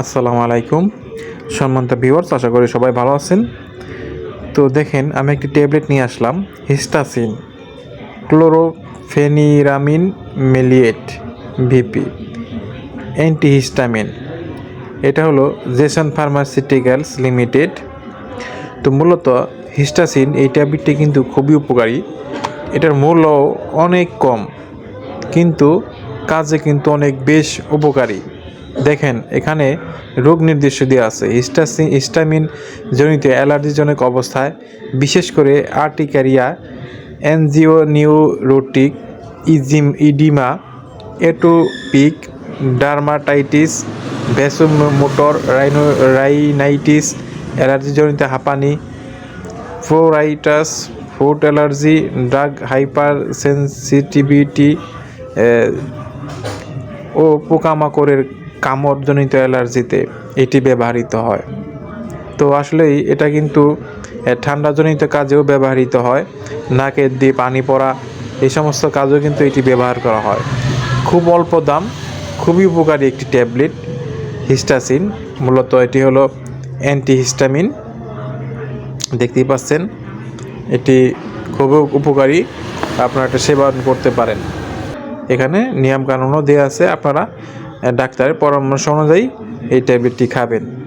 আসসালামু আলাইকুম। সম্মানিত ভিউয়ার্স, আশা করি সবাই ভালো আছেন। তো দেখেন, আমি একটি ট্যাবলেট নিয়ে আসলাম, Histacin. Chlorpheniramine maleate, VP, antihistamine. এটা হলো জেসন ফার্মাসিউটিক্যালস লিমিটেড। তো মূলত হিস্টাসিন, এই ট্যাবলেটটি কিন্তু খুবই উপকারী। এটার মূল্য অনেক কম, কিন্তু কাজে কিন্তু অনেক বেশ উপকারী। দেখেন, এখানে রোগ নির্দেশ দেওয়া আছে। হিস্টাসিন হিস্টামিন জনিত অ্যালার্জিজনক অবস্থায়, বিশেষ করে urticaria angioneurotic eczema, oedema, atopic, dermatitis vasomotor rhino, rhinitis, অ্যালার্জিজনিত হাঁপানি, ফ্লোরাইটাস food allergy, drug hypersensitivity ও পোকামাকড়ের কামড়জনিত অ্যালার্জিতে এটি ব্যবহৃত হয়। তো আসলেই এটা কিন্তু ঠান্ডাজনিত কাজেও ব্যবহৃত হয়। নাকের দিয়ে পানি পড়া, এই সমস্ত কাজেও কিন্তু এটি ব্যবহার করা হয়। খুব অল্প দাম, খুবই উপকারী একটি ট্যাবলেট, হিস্টাসিন। মূলত এটি হলো অ্যান্টিহিস্টামিন। দেখতেই পাচ্ছেন, এটি খুবই উপকারী, আপনারা এটা সেবন করতে পারেন। এখানে নিয়মকানুনও দেওয়া আছে, আপনারা ডাক্তারের পরামর্শ অনুযায়ী এই ট্যাবলেটটি খাবেন।